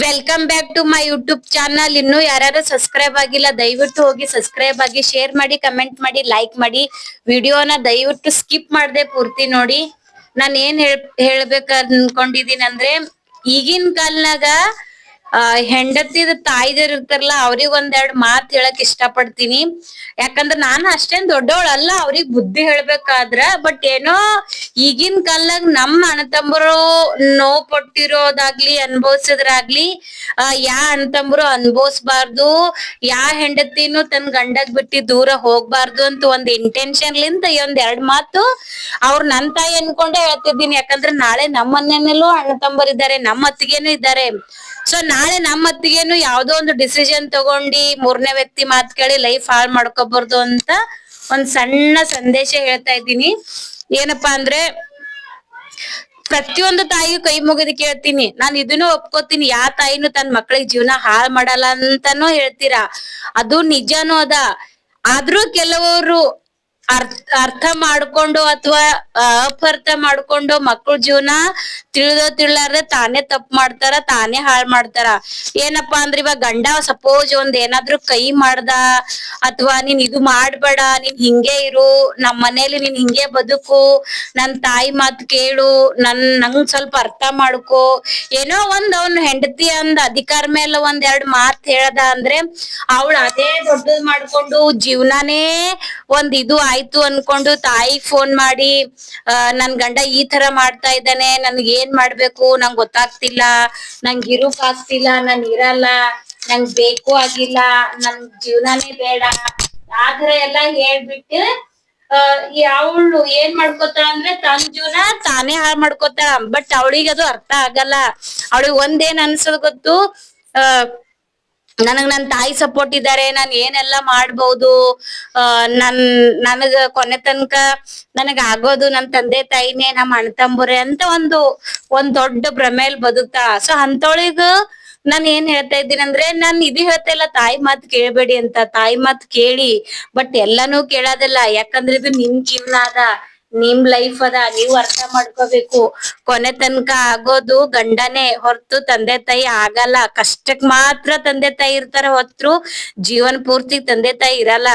Welcome back to my YouTube channel ಇನ್ನು ಯಾರು subscribe ಆಗಿಲ್ಲ, ದಯವಿಟ್ಟು ಹೋಗಿ ಸಬ್ಸ್ಕ್ರೈಬ್ ಆಗಿ ಶೇರ್ ಮಾಡಿ ಕಮೆಂಟ್ ಮಾಡಿ ಲೈಕ್ ಮಾಡಿ. ವಿಡಿಯೋನ ದಯವಿಟ್ಟು ಸ್ಕಿಪ್ ಮಾಡದೆ ಪೂರ್ತಿ ನೋಡಿ. ನಾನು ಏನ್ ಹೇಳ್ ಹೇಳ್ಬೇಕ ಅನ್ಕೊಂಡಿದೀನಿ ಅಂದ್ರೆ, ಈಗಿನ ಕಾಲ್ನಾಗ ಹೆಂಡತಿದ ತಾಯಿದರ್ ಇರ್ತಾರಲ್ಲ, ಅವ್ರಿಗ್ ಒಂದೆರಡು ಮಾತ್ ಹೇಳಕ್ ಇಷ್ಟ ಪಡ್ತೀನಿ ಯಾಕಂದ್ರ ನಾನು ಅಷ್ಟೇನ್ ದೊಡ್ಡವಳಲ್ಲ ಅವ್ರಿಗೆ ಬುದ್ಧಿ ಹೇಳ್ಬೇಕಾದ್ರ ಬಟ್ ಏನೋ ಈಗಿನ ಕಾಲದಾಗ ನಮ್ಮ ಅಣ್ಣತಂಬರು ನೋವು ಪಟ್ಟಿರೋದಾಗ್ಲಿ, ಅನ್ಭವಿಸಿದ್ರಾಗ್ಲಿ, ಆ, ಯಾ ಅಣ್ಣತಂಬರು ಅನ್ಭವಿಸ್ಬಾರ್ದು, ಯಾ ಹೆಂಡತಿನೂ ತನ್ ಗಂಡಗ್ ಬಿಟ್ಟು ದೂರ ಹೋಗ್ಬಾರ್ದು ಅಂತ ಒಂದ್ ಇಂಟೆನ್ಷನ್ ಈ ಒಂದ್ ಎರಡ್ ಮಾತು ಅವ್ರ ನನ್ ತಾಯಿ ಅನ್ಕೊಂಡೆ ಹೇಳ್ತಿದ್ದೀನಿ. ಯಾಕಂದ್ರೆ ನಾಳೆ ನಮ್ಮ ಮನೆಯಲ್ಲೂ ಇದ್ದಾರೆ ನಮ್ಮ ಅತ್ತಿಗೆನೂ ಇದ್ದಾರೆ ಸೊ ನಾಳೆ ನಮ್ಮ ಅತ್ತಿಗೆನು ಯಾವ್ದೋ ಒಂದು ಡಿಸಿಷನ್ ತಗೊಂಡಿ ಮೂರನೇ ವ್ಯಕ್ತಿ ಮಾತ್ ಕೇಳಿ ಲೈಫ್ ಹಾಳ್ ಮಾಡ್ಕೋಬಾರ್ದು ಅಂತ ಒಂದ್ ಸಣ್ಣ ಸಂದೇಶ ಹೇಳ್ತಾ ಇದ್ದೀನಿ. ಏನಪ್ಪಾ ಅಂದ್ರೆ ಪ್ರತಿಯೊಂದು ತಾಯಿಯು ಕೈ ಮುಗಿದು ಕೇಳ್ತೀನಿ. ನಾನು ಇದನ್ನು ಒಪ್ಕೋತೀನಿ. ಯಾ ತಾಯಿನೂ ತನ್ನ ಮಕ್ಳಿಗೆ ಜೀವನ ಹಾಳ್ ಮಾಡಲ್ಲ ಅಂತಾನೂ ಹೇಳ್ತೀರಾ? ಅದು ನಿಜಾನೂ ಅದ. ಆದ್ರೂ ಕೆಲವರು ಅರ್ಥ ಅರ್ಥ ಮಾಡ್ಕೊಂಡು ಅಥವಾ ಅಪರ್ಥ ಮಾಡ್ಕೊಂಡು ಮಕ್ಕಳ ಜೀವನ ತಿಳಿದೋ ತಿಳ್ಲಾರ್ದೆ ತಾನೇ ತಪ್ಪು ಮಾಡ್ತಾರ, ತಾನೇ ಹಾಳ್ ಮಾಡ್ತಾರ. ಏನಪ್ಪಾ ಅಂದ್ರೆ ಇವಾಗ ಗಂಡ ಸಪೋಸ್ ಒಂದ್ ಏನಾದ್ರೂ ಕೈ ಮಾಡ್ದ, ಅಥವಾ ನೀನ್ ಇದು ಮಾಡ್ಬೇಡ, ನೀನ್ ಹಿಂಗೆ ಇರು, ನಮ್ ಮನೇಲಿ ನೀನ್ ಹಿಂಗೆ ಬದುಕು, ನನ್ ತಾಯಿ ಮಾತ್ ಕೇಳು, ನನ್, ನಂಗ್ ಸ್ವಲ್ಪ ಅರ್ಥ ಮಾಡ್ಕೋ. ಏನೋ ಒಂದ್ ಅವ್ನ್ ಹೆಂಡತಿ ಅಂದ ಅಧಿಕಾರ ಮೇಲೆ ಒಂದ್ ಎರಡ್ ಮಾತ್ ಹೇಳದ ಅಂದ್ರೆ ಅವಳು ಅದೇ ದೊಡ್ಡದ್ ಮಾಡ್ಕೊಂಡು ಜೀವನಾನೇ ಒಂದ್ ಇದು ಆಯ್ತು ಅನ್ಕೊಂಡು ತಾಯಿಗ್ ಫೋನ್ ಮಾಡಿ ನನ್ ಗಂಡ ಈ ತರ ಮಾಡ್ತಾ ಇದ್ದಾನೆ, ನನ್ಗ್ ಏನ್ ಮಾಡ್ಬೇಕು? ನಂಗ್ ಗೊತ್ತಾಗ್ತಿಲ್ಲ. ನಂಗ್ ಇರುಕ್ ಆಗ್ತಿಲ್ಲ. ನಾನ್ ಇರಲ್ಲ. ನಂಗ್ ಬೇಕು ಆಗಿಲ್ಲ. ನನ್ ಜೀವನಾನೇ ಬೇಡ. ಆತರ ಎಲ್ಲಾ ಹೇಳ್ಬಿಟ್ಟು ಅವಳು ಏನ್ ಮಾಡ್ಕೋತಾಳ ಅಂದ್ರೆ ತನ್ ಜೀವನ ತಾನೇ ಹಾಳ್ ಮಾಡ್ಕೋತಾಳ. ಬಟ್ ಅವಳಿಗೆ ಅದು ಅರ್ಥ ಆಗಲ್ಲ. ಅವಳಿಗೆ ಒಂದೇನ್ ಅನ್ಸೋದ್ ಗೊತ್ತು? ಆ ನನಗ್ ನನ್ ತಾಯಿ ಸಪೋರ್ಟ್ ಇದ್ದಾರೆ ನಾನ್ ಏನೆಲ್ಲಾ ಮಾಡ್ಬಹುದು ಆ, ನನ್, ನನಗ ಕೊನೆ ತನಕ ನನಗ ಆಗೋದು ನನ್ ತಂದೆ ತಾಯಿನೇ ನಮ್ಮ ಅಣ್ಣ ತಂಬುರೆ ಅಂತ ಒಂದು, ಒಂದ್ ದೊಡ್ಡ ಭ್ರಮೆಯಲ್ಲಿ ಬದುಕ್ತಾ. ಸೊ ಅಂತವಳಿಗ ನಾನ್ ಏನ್ ಹೇಳ್ತಾ ಇದ್ದೀನಿ ಅಂದ್ರೆ, ನಾನ್ ಇದು ಹೇಳ್ತಾ ತಾಯಿ ಮಾತ್ ಕೇಳ್ಬೇಡಿ ಅಂತ, ತಾಯಿ ಮಾತ್ ಕೇಳಿ. ಬಟ್ ಎಲ್ಲಾನು ಕೇಳೋದಿಲ್ಲ, ಯಾಕಂದ್ರೆ ಇದು ನಿಮ್ ಜೀವನ ಅದ. ನಿಮ್ ಲೈಫ್ ಅದ, ನೀವು ಅರ್ಥ ಮಾಡ್ಕೋಬೇಕು. ಕೊನೆ ತನಕ ಆಗೋದು ಗಂಡನೇ, ಹೊರತು ತಂದೆ ತಾಯಿ ಆಗಲ್ಲ. ಕಷ್ಟಕ್ ಮಾತ್ರ ತಂದೆ ತಾಯಿ ಇರ್ತಾರ ಹೊತ್ತು ಜೀವನ ಪೂರ್ತಿ ತಂದೆ ತಾಯಿ ಇರಲ್ಲ.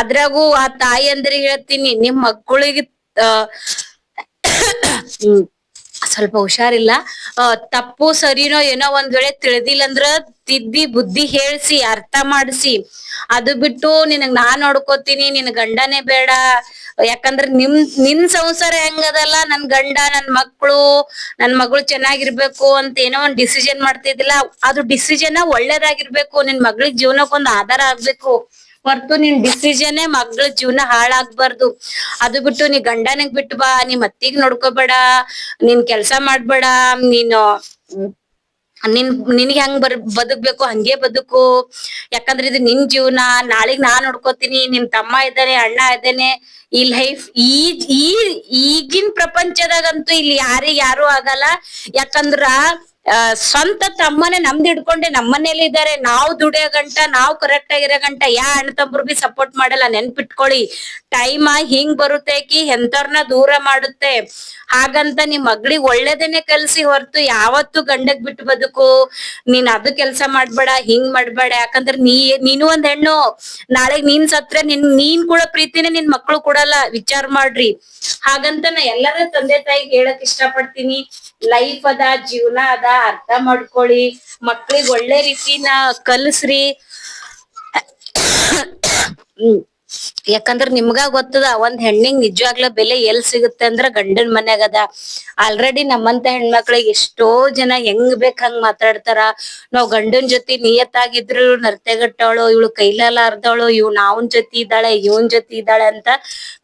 ಅದ್ರಾಗೂ ಆ ತಾಯಿ ಅಂದ್ರೆ ಹೇಳ್ತೀನಿ, ನಿಮ್ ಮಕ್ಕಳಿಗೆ ಸ್ವಲ್ಪ ಹುಷಾರಿಲ್ಲ. ತಪ್ಪು ಸರಿನೋ ಏನೋ ಒಂದ್ ವೇಳೆ ತಿಳಿದಿಲ್ಲ ಅಂದ್ರ ತಿದ್ದಿ ಬುದ್ಧಿ ಹೇಳ್ಸಿ, ಅರ್ಥ ಮಾಡಿಸಿ. ಅದು ಬಿಟ್ಟು ನಿನಗ್ ನಾನ್ ನೋಡ್ಕೋತೀನಿ, ನಿನ್ ಗಂಡನೇ ಬೇಡ. ಯಾಕಂದ್ರ ನಿಮ್, ನಿನ್ ಸಂಸಾರ ಹೆಂಗದಲ್ಲ? ನನ್ ಗಂಡ, ನನ್ ಮಕ್ಳು, ನನ್ ಮಗಳು ಚೆನ್ನಾಗಿರ್ಬೇಕು ಅಂತ ಏನೋ ಒಂದ್ ಡಿಸಿಷನ್ ಮಾಡ್ತಿದ್ದಿಲ್ಲ. ಅದು ಡಿಸಿಷನ್ ಒಳ್ಳೇದಾಗಿರ್ಬೇಕು. ನಿನ್ ಮಗಳಿಗೆ ಜೀವನಕ್ಕೊಂದ್ ಆಧಾರ ಆಗ್ಬೇಕು. ಹೊರ್ತು ನಿನ್ ಡಿಸಿಷನ್ ಮಗಳ ಜೀವನ ಹಾಳಾಗ್ಬಾರ್ದು. ಅದು ಬಿಟ್ಟು ನೀ ಗಂಡನಿಗ್ ಬಿಟ್ಟು ಬಾ ನಿಮ್ ಅತ್ತಿಗ್ ನೋಡ್ಕೋಬೇಡ, ನೀನ್ ಕೆಲ್ಸ ಮಾಡ್ಬೇಡ, ನೀನು ನಿನ್, ನಿನಗೆ ಹೆಂಗ್ ಬರ್, ಬದುಕ್ಬೇಕು, ಹಂಗೆ ಬದುಕು. ಯಾಕಂದ್ರೆ ಇದು ನಿನ್ ಜೀವನ, ನಾಳೆಗ್ ನಾನ್ ನೋಡ್ಕೋತೀನಿ, ನಿನ್ ತಮ್ಮ ಇದ್ದಾನೆ, ಅಣ್ಣ ಇದ್ದಾನೆ, ಈ ಲೈಫ್ ಈ ಈ ಈಗಿನ ಪ್ರಪಂಚದಾಗಂತೂ ಇಲ್ಲಿ ಯಾರಿಗ್ ಯಾರು ಆಗಲ್ಲ. ಯಾಕಂದ್ರ ಸ್ವಂತ ತಮ್ಮನೆ ನಮ್ದು ಹಿಡ್ಕೊಂಡೆ ನಮ್ಮನೇಲಿ ಇದ್ದಾರೆ ನಾವು ದುಡಿಯೋ ಗಂಟ, ನಾವು ಕರೆಕ್ಟ್ ಆಗಿರೋ ಗಂಟ, ಯಾ ಅಣ್ಣ ತಮ್ಮರು ಬಿ ಸಪೋರ್ಟ್ ಮಾಡಲ್ಲ. ನೆನ್ಪಿಟ್ಕೊಳ್ಳಿ ಟೈಮ್ ಹಿಂಗ್ ಬರುತ್ತೆ ಕಿ ಎಂತವ್ರನ್ನ ದೂರ ಮಾಡುತ್ತೆ. ಹಾಗಂತ ನಿಮ್ ಮಗಳಿಗೆ ಒಳ್ಳೇದನ್ನೇ ಕಲ್ಸಿ ಹೊರತು ಯಾವತ್ತು ಗಂಡಕ್ ಬಿಟ್ಟು ಬದುಕು. ನೀನ್ ಅದು ಕೆಲ್ಸ ಮಾಡ್ಬೇಡ, ಹಿಂಗ್ ಮಾಡ್ಬೇಡ. ಯಾಕಂದ್ರೆ ನೀ, ನೀನು ಒಂದ್ ಹೆಣ್ಣು. ನಾಳೆ ನೀನ್ ಸತ್ರೆ, ನಿನ್, ನೀನ್ ಕೂಡ ಪ್ರೀತಿನೇ ನಿನ್ ಮಕ್ಳು ಕೊಡಲ್ಲ. ವಿಚಾರ ಮಾಡ್ರಿ. ಹಾಗಂತ ನಾ ಎಲ್ಲರ ತಂದೆ ತಾಯಿಗೆ ಹೇಳಕ್ ಇಷ್ಟ ಪಡ್ತೀನಿ ಲೈಫ್ ಅದ, ಜೀವನ ಅದ. ಅರ್ಥ ಮಾಡ್ಕೊಳ್ಳಿ. ಮಕ್ಳಿಗೆ ಒಳ್ಳೆ ರೀತಿನ ಕಲಸ್ರಿ. ಯಾಕಂದ್ರ ನಿಮ್ಗ ಗೊತ್ತದ, ಒಂದ್ ಹೆಣ್ಣಿಗ್ ನಿಜವಾಗ್ಲೂ ಬೆಲೆ ಎಲ್ ಸಿಗುತ್ತೆ ಅಂದ್ರ ಗಂಡನ್ ಮನ್ಯಾಗ ಅದ. ಆಲ್ರೆಡಿ ನಮ್ಮಂತ ಹೆಣ್ಮಕ್ಳಿಗೆ ಎಷ್ಟೋ ಜನ ಹೆಂಗ್ ಬೇಕ್ ಹಂಗ್ ಮಾತಾಡ್ತಾರ. ನಾವ್ ಗಂಡನ್ ಜೊತೆ ನಿಯತ್ತಾಗಿದ್ರು ನರ್ತೆಗಟ್ಟವಳು, ಇವಳು ಕೈಲಾಲಾರ್ದವಳು, ಇವ್ ನಾವನ್ ಜೊತೆ ಇದ್ದಾಳೆ, ಇವನ್ ಜೊತೆ ಇದ್ದಾಳೆ ಅಂತ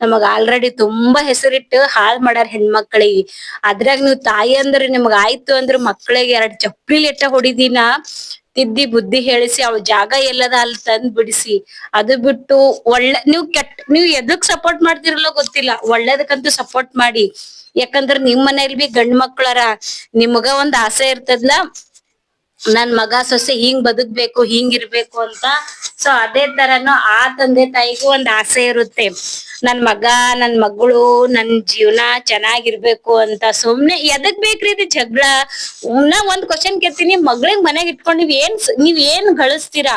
ನಮಗ ಆಲ್ರೆಡಿ ತುಂಬಾ ಹೆಸರಿಟ್ಟು ಹಾಳ್ ಮಾಡ್ಯಾರ ಹೆಣ್ಮಕ್ಳಿಗೆ. ಅದ್ರಾಗ ನೀವ್ ತಾಯಿ ಅಂದ್ರೆ ನಿಮ್ಗ ಆಯ್ತು ಅಂದ್ರ ಮಕ್ಳಿಗೆ ಎರಡ್ ಚಪ್ಪಲಿ ಲೆಟ್ಟ ಹೊಡಿದಿನ. ತಿದ್ದಿ ಬುದ್ಧಿ ಹೇಳಿಸಿ ಅವಳ ಜಾಗ ಎಲ್ಲದ ಅಲ್ಲಿ ತಂದ್ ಬಿಡಿಸಿ, ಅದು ಬಿಟ್ಟು ಒಳ್ಳೆ, ನೀವ್ ಕೆಟ್ಟ ನೀವ್ ಎದಕ್ ಸಪೋರ್ಟ್ ಮಾಡ್ತಿರಲ್ಲೋ ಗೊತ್ತಿಲ್ಲ, ಒಳ್ಳೇದಕ್ಕಂತೂ ಸಪೋರ್ಟ್ ಮಾಡಿ. ಯಾಕಂದ್ರ ನಿಮ್ ಮನೇಲಿ ಬಿ ಗಂಡ್ ಮಕ್ಳರ ನಿಮ್ಗ ಒಂದ್ ಆಸೆ ಇರ್ತದ್ಲ ನನ್ ಮಗ ಸೊಸೆ ಹಿಂಗ್ ಬದುಕ್ಬೇಕು, ಹಿಂಗ್ ಇರ್ಬೇಕು ಅಂತ. ಸೊ ಅದೇ ತರನು ಆ ತಂದೆ ತಾಯಿಗೂ ಒಂದ್ ಆಸೆ ಇರುತ್ತೆ. ನನ್ ಮಗ, ನನ್ ಮಗಳು, ನನ್ ಜೀವನ ಚೆನ್ನಾಗಿರ್ಬೇಕು ಅಂತ. ಸುಮ್ನೆ ಎದಕ್ ಬೇಕ್ರಿ ಇದು ಜಗಳ? ನಾ ಒಂದ್ ಕ್ವಶನ್ ಕೇಳ್ತೀನಿ. ಮಗಳಿಗ್ ಮನೆಗ್ ಇಟ್ಕೊಂಡ್ ನೀವ್ ಏನ್ ನೀವ್ ಏನ್ ಗಳಿಸ್ತೀರಾ?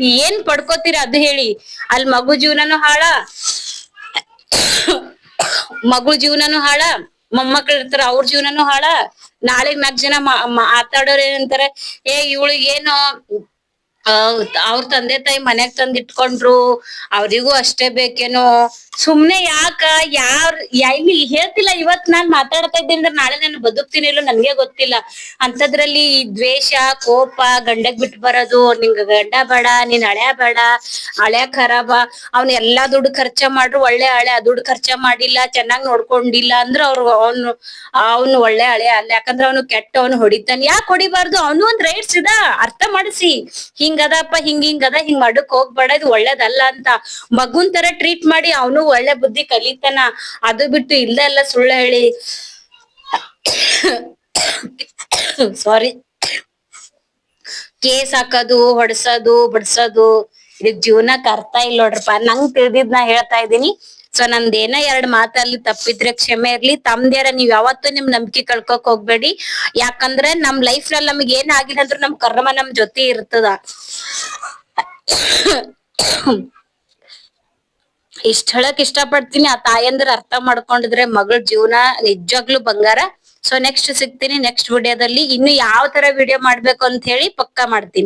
ಏನ್ ಪಡ್ಕೋತೀರಾ ಅದು ಹೇಳಿ. ಅಲ್ಲಿ ಮಗು ಜೀವನನು ಹಾಳ. ಮಗು ಜೀವನನು ಹಾಳ. ಮೊಮ್ಮಕ್ಳು ಇರ್ತಾರ ಅವ್ರ ಜೀವನನು ಹಾಳ. ನಾಳೆ ನಾಲ್ಕ್ ಜನ ಮಾತಾಡೋರ್ ಏನಂತಾರ ಏ ಇವಳಿಗೆ ಏನೋ ಅವ್ರ ತಂದೆ ತಾಯಿ ಮನ್ಯಾಗ ತಂದ್ ಇಟ್ಕೊಂಡ್ರು, ಅವ್ರಿಗೂ ಅಷ್ಟೇ ಬೇಕೇನೋ. ಸುಮ್ನೆ ಯಾಕ, ಯಾರ್ ಎಲ್ಲಿ ಹೇಳ್ತಿಲ್ಲ ಇವತ್ ನಾನ್ ಮಾತಾಡ್ತಾ ಇದ್ದೀನಿ ಅಂದ್ರೆ ನಾಳೆ ನಾನು ಬದುಕ್ತೀನಿ ಇಲ್ಲೋ ನನ್ಗೆ ಗೊತ್ತಿಲ್ಲ. ಅಂತದ್ರಲ್ಲಿ ದ್ವೇಷ, ಕೋಪ, ಗಂಡಗ್ ಬಿಟ್ಟು ಬರೋದು, ನಿಂಗ ಗಂಡ ಬೇಡ, ನೀನ್ ಹಳೆ ಬೇಡ, ಹಳೆ ಖರಾಬ, ಅವ್ನ ಎಲ್ಲಾ ದುಡ್ಡು ಖರ್ಚ ಮಾಡ್ರು, ಒಳ್ಳೆ ಹಳೆ ದುಡ್ಡು ಖರ್ಚ ಮಾಡಿಲ್ಲ, ಚೆನ್ನಾಗ್ ನೋಡ್ಕೊಂಡಿಲ್ಲ ಅಂದ್ರ ಅವ್ರು ಅವ್ನು ಅವ್ನು ಒಳ್ಳೆ ಹಳೆ ಅಲ್ಲ. ಯಾಕಂದ್ರ ಅವನು ಕೆಟ್ಟ ಅವ್ನು ಹೊಡಿತಾನೆ. ಯಾಕೆ ಹೊಡಿಬಾರ್ದು? ಅವನು ಒಂದ್ ರೈಟ್ಸ್ ಇದ, ಅರ್ಥ ಮಾಡಿಸಿ. ಹಿಂಗದಪ್ಪ, ಹಿಂಗ ಹಿಂಗದ, ಹಿಂಗ್ ಮಾಡಕ್ ಹೋಗ್ಬೇಡ, ಇದು ಒಳ್ಳೇದಲ್ಲ ಅಂತ. ಮಗುನ್ ತರ ಟ್ರೀಟ್ ಮಾಡಿ ಅವನು ಒಳ್ಳೆ ಬುದ್ಧಿ ಕಲಿತಾನ. ಅದು ಬಿಟ್ಟು ಇಲ್ಲ ಎಲ್ಲ ಸುಳ್ಳು ಹೇಳಿ. ಸಾರಿ ಕೇಸ್ ಹಾಕೋದು, ಹೊಡ್ಸೋದು, ಬಡ್ಸೋದು. ಇದಕ್ ಜೀವನಕ್ ಅರ್ಥ ಇಲ್ಲ ನೋಡ್ರಪ್ಪ. ನಂಗ್ ತಿಳಿದಿದ್ ನಾ ಹೇಳ್ತಾ ಇದೀನಿ ಸೊ ನಂದೇನ ಎರಡ್ ಮಾತಲ್ಲಿ ತಪ್ಪಿದ್ರೆ ಕ್ಷಮೆ ಇರ್ಲಿ. ತಮ್ದ್ಯಾರ ನೀವ್ ಯಾವತ್ತೂ ನಿಮ್ ನಂಬಿಕೆ ಕಳ್ಕೊಕ್ ಹೋಗ್ಬೇಡಿ. ಯಾಕಂದ್ರೆ ನಮ್ ಲೈಫ್ನಲ್ಲಿ ನಮ್ಗೆ ಏನ್ ಆಗಿಲ್ಲ ಅಂದ್ರೂ ನಮ್ ಕರ್ಮ ನಮ್ ಜೊತೆ ಇರ್ತದ. ಇಷ್ಟ ಹೇಳಕ್ ಇಷ್ಟ ಪಡ್ತೀನಿ ಆ ತಾಯಂದ್ರ ಅರ್ಥ ಮಾಡ್ಕೊಂಡಿದ್ರೆ ಮಗಳ ಜೀವನ ನಿಜವಾಗ್ಲೂ ಬಂಗಾರ. ಸೊ ನೆಕ್ಸ್ಟ್ ಸಿಗ್ತೀನಿ ನೆಕ್ಸ್ಟ್ ವಿಡಿಯೋದಲ್ಲಿ ಇನ್ನು ಯಾವ ತರ ವಿಡಿಯೋ ಮಾಡ್ಬೇಕು ಅಂತ ಹೇಳಿ ಪಕ್ಕಾ ಮಾಡ್ತೀನಿ.